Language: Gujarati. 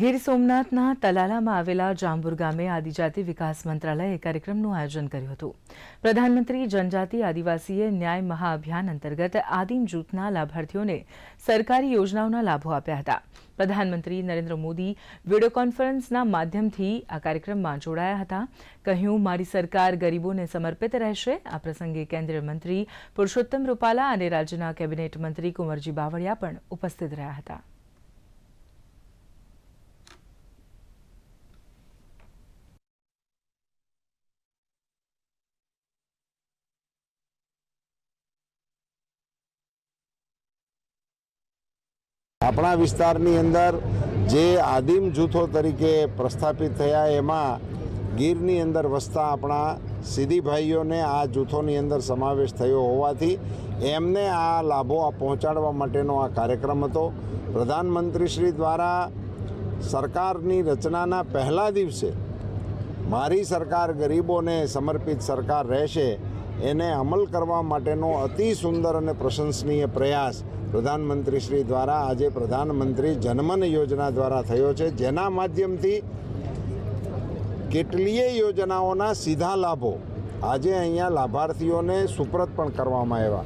ગીર સોમનાથના તલાલામાં આવેલા જાંબુર ગામે આદિજાતિ વિકાસ મંત્રાલયે કાર્યક્રમનું આયોજન કર્યું હતું. પ્રધાનમંત્રી જનજાતિ આદિવાસીએ ન્યાય મહાઅભિયાન અંતર્ગત આદિમ જૂથના લાભાર્થીઓને સરકારી યોજનાઓના લાભો આપ્યા હતા. પ્રધાનમંત્રી નરેન્દ્ર મોદી વીડિયો કોન્ફરન્સના માધ્યમથી આ કાર્યક્રમમાં જોડાયા હતા. કહ્યું, મારી સરકાર ગરીબોને સમર્પિત રહેશે. આ પ્રસંગે કેન્દ્રીય મંત્રી પુરુષોત્તમ રૂપાલા અને રાજ્યના કેબિનેટ મંત્રી કુંવરજી બાવળિયા પણ ઉપસ્થિત રહ્યા હતા. આપણા વિસ્તારની અંદર જે આદિમ જૂથો તરીકે પ્રસ્થાપિત થયા, એમાં ગીરની અંદર વસતા આપણા સીધી ભાઈઓને આ જૂથોની અંદર સમાવેશ થયો હોવાથી એમને આ લાભો પહોંચાડવા માટેનો આ કાર્યક્રમ હતો. પ્રધાનમંત્રીશ્રી દ્વારા સરકારની રચનાના પહેલા દિવસે મારી સરકાર ગરીબોને સમર્પિત સરકાર રહેશે એને અમલ કરવા માટેનો અતિ સુંદર અને પ્રશંસનીય પ્રયાસ પ્રધાનમંત્રી શ્રી દ્વારા આજે પ્રધાનમંત્રી જનમન યોજના દ્વારા થયો છે, જેના માધ્યમથી કેટલીય યોજનાઓના સીધા લાભો આજે અહીંયા લાભાર્થીઓને સુપ્રત પણ કરવામાં આવ્યા.